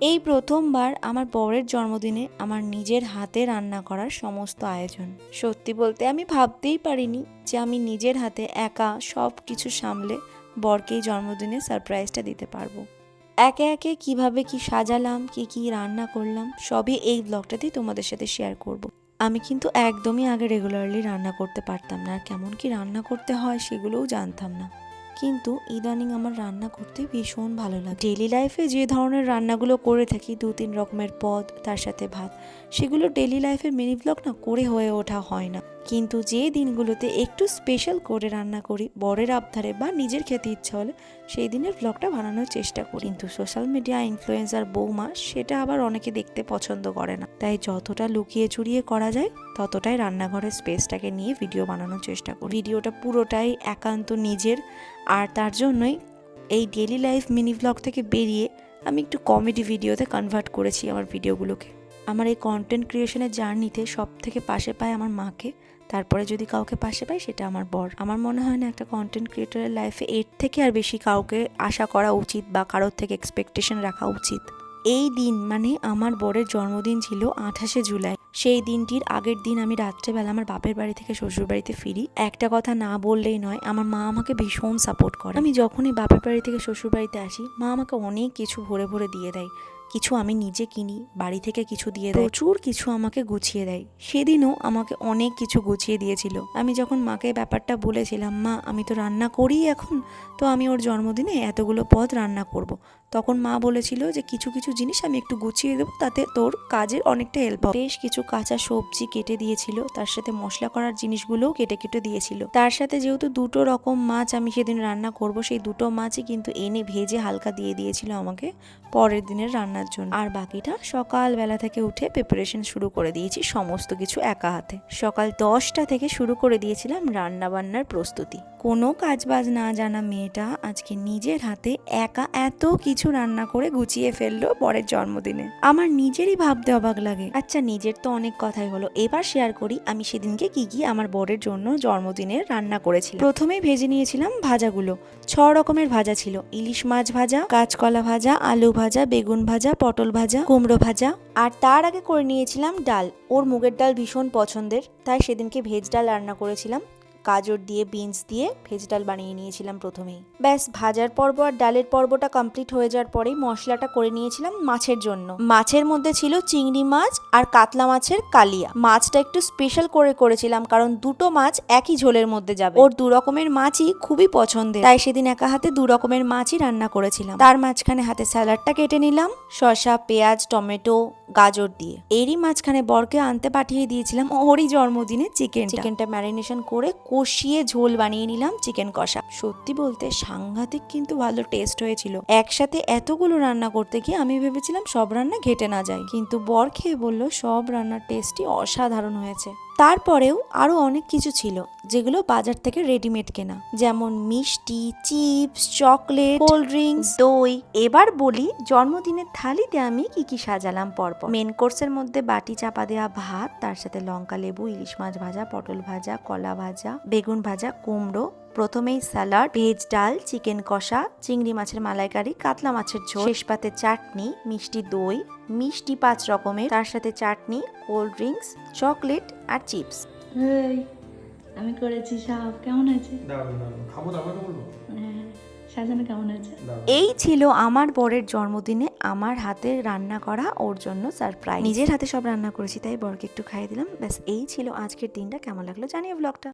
এই প্রথমবার আমার বরের জন্মদিনে আমার নিজের হাতে রান্না করার সমস্ত আয়োজন। সত্যি বলতে আমি ভাবতেই পারিনি যে আমি নিজের হাতে একা সব কিছু সামলে বরকেই জন্মদিনে সারপ্রাইজটা দিতে পারব। একে একে কীভাবে কি সাজালাম, কি কি রান্না করলাম, সবই এই ব্লগটাতেই তোমাদের সাথে শেয়ার করব। আমি কিন্তু একদমই আগে রেগুলারলি রান্না করতে পারতাম না আর কেমন কি রান্না করতে হয় সেগুলোও জানতাম না। কিন্তু ইদানিং আমার রান্না করতে ভীষণ ভালো লাগে। ডেলি লাইফে যে ধরনের রান্নাগুলো করে থাকি, দু তিন রকমের পদ, তার সাথে ভাত, সেগুলো ডেলি লাইফের মিনি ব্লগ না করে হয়ে ওঠা হয় না। কিন্তু যে দিনগুলোতে একটু স্পেশাল করে রান্না করি, বরের আবধারে বা নিজের খেতে ইচ্ছা হলে, সেই দিনের ব্লগটা বানানোর চেষ্টা করি। কিন্তু সোশ্যাল মিডিয়া ইনফ্লুয়েন্সার বৌমা, সেটা আবার অনেকে দেখতে পছন্দ করে না। তাই যতটা লুকিয়ে চুরিয়ে করা যায় ততটাই রান্নাঘরের স্পেসটাকে নিয়ে ভিডিও বানানোর চেষ্টা করি। ভিডিওটা পুরোটাই একান্ত নিজের। আর তার জন্যই এই ডেলি লাইফ মিনি ব্লগ থেকে বেরিয়ে আমি একটু কমেডি ভিডিওতে কনভার্ট করেছি আমার ভিডিওগুলোকে। আমার এই কন্টেন্ট ক্রিয়েশনের জার্নিতে সব থেকে পাশে পায় আমার মাকে। তারপরে যদি কাউকে পাশে পাই, সেটা আমার বর। আমার মনে হয় না একটা কন্টেন্ট ক্রিয়েটরের লাইফে এর থেকে আর বেশি কাউকে আশা করা উচিত বা কারোর থেকে এক্সপেকটেশন রাখা উচিত। এই দিন মানে আমার বরের জন্মদিন ছিল আঠাশে জুলাই। সেই দিনটির আগের দিন আমি রাত্রেবেলা আমার বাপের বাড়ি থেকে শ্বশুর বাড়িতে ফিরি। একটা কথা না বললেই নয়, আমার মা আমাকে ভীষণ সাপোর্ট করে। আমি যখনই বাপের বাড়ি থেকে শ্বশুর বাড়িতে আসি, মা আমাকে অনেক কিছু ভরে ভরে দিয়ে দেয়। কিছু আমি নিজে কিনি, বাড়ি থেকে কিছু দিয়ে দেয়। প্রচুর কিছু আমাকে গুছিয়ে দেয়। সেদিনও আমাকে অনেক কিছু গুছিয়ে দিয়েছিল। আমি যখন মাকে ব্যাপারটা বলেছিলাম, মা, আমি তো রান্না করি এখন, তো আমি ওর জন্মদিনে এতগুলো পদ রান্না করব। তখন মা বলেছিল যে, কিছু কিছু জিনিস আমি একটু গুছিয়ে দেবো, তাতে তোর কাজের অনেকটা হেল্প হবে। বেশ কিছু কাঁচা সবজি কেটে দিয়েছিল, তার সাথে মশলা করার জিনিসগুলোও কেটে কেটে দিয়েছিল। তার সাথে যেহেতু দুটো রকম মাছ আমি সেদিন রান্না করব, সেই দুটো মাছই কিন্তু এনে ভেজে হালকা দিয়ে দিয়েছিল আমাকে পরের দিনের রান্নার জন্য। আর বাকিটা সকালবেলা থেকে উঠে প্রিপারেশন শুরু করে দিয়েছি সমস্ত কিছু একা হাতে। সকাল দশটা থেকে শুরু করে দিয়েছিলাম রান্না বান্নার প্রস্তুতি। কোনো কাজবাজ না জানা মেয়েটা আজকে নিজের হাতে একা এত কিছু রান্না করে গুছিয়ে ফেলল পরের জন্মদিনে। আমার নিজেরই ভাবতে অবাক লাগে। আচ্ছা নিজের তো অনেক কথাই হলো। এবার শেয়ার করি আমি সেদিনকে কি কি আমার বরের জন্য জন্মদিনে রান্না করেছি প্রথমেই ভেজে নিয়েছিলাম ভাজাগুলো। ছ রকমের ভাজা ছিল। ইলিশ মাছ ভাজা, কাঁচকলা ভাজা, আলু ভাজা, বেগুন ভাজা পটল ভাজা, কুমড়ো ভাজা আর তার আগে করে নিয়েছিলাম ডাল। ওর মুগের ডাল ভীষণ পছন্দের, তাই সেদিনকে ভেজ ডাল রান্না করেছিলাম। গাজর দিয়ে, বিনস দিয়ে ভেজ ডাল বানিয়ে নিয়েছিলাম প্রথমেই। ব্যাস, ভাজার পর্ব আর ডালের পর্বটা কমপ্লিট হয়ে যাওয়ার পরেই মশলাটা করে নিয়েছিলাম মাছের জন্য। মাছের মধ্যে ছিল চিংড়ি মাছ আর কাতলা মাছের কালিয়া। মাছটা একটু স্পেশাল করে করেছিলাম কারণ দুটো মাছ একই ঝোলের মধ্যে যাবে। ওর দু রকমের মাছই খুবই পছন্দের। তাই সেদিন একা হাতে দু রকমের মাছই রান্না করেছিলাম। তার মাঝখানে হাতে স্যালাডটা কেটে নিলাম, শসা, পেঁয়াজ, টমেটো, গাজর দিয়ে। এরই মাঝখানে বরকে আনতে পাঠিয়ে দিয়েছিলাম ওরই জন্মদিনে চিকেন চিকেনটা ম্যারিনেশন করে কষিয়ে ঝোল বানিয়ে নিলাম চিকেন কষা। সত্যি বলতে সাংঘাতিক কিন্তু ভালো টেস্ট হয়েছিল। একসাথে এতগুলো রান্না করতে গিয়ে আমি ভেবেছিলাম সব রান্না ঘেটে না যায়। কিন্তু বর খেয়ে বলল, সব রান্নার টেস্টই অসাধারণ হয়েছে। তারপরেও আরও অনেক কিছু ছিল যেগুলো বাজার থেকে রেডিমেড কেনা। যেমন মিষ্টি চিপস চকলেট কোল্ড ড্রিঙ্কস দই। এবার বলি জন্মদিনের থালিতে আমি কি কি সাজালাম পরপর। মেন কোর্সের মধ্যে বাটি চাপা দেওয়া ভাত তার সাথে লঙ্কা লেবু ইলিশ মাছ ভাজা পটল ভাজা কলা ভাজা বেগুন ভাজা কুমড়ো প্রথমেই স্যালাড ভেজ ডাল চিকেন কষা চিংড়ি মাছের মালাইকারি কাতলা মাছের ঝোল শেষ পাতে চাটনি মিষ্টি দই মিষ্টি পাঁচ রকমের তার সাথে চাটনি কোল্ড ড্রিঙ্কস চকলেট আর চিপস। এই আমি করেছি সব কেমন আছে? খাব তারপরে তো বলব? হ্যাঁ সাজানো কেমন আছে? এই ছিল আমার বরের জন্মদিনে আমার হাতে রান্না করা ওর জন্য সারপ্রাইজ নিজের হাতে সব রান্না করেছি তাই বরকে একটু খাইয়ে দিলাম। ব্যাস এই ছিল আজকের দিনটা। কেমন লাগল জানিয়ে ব্লগটা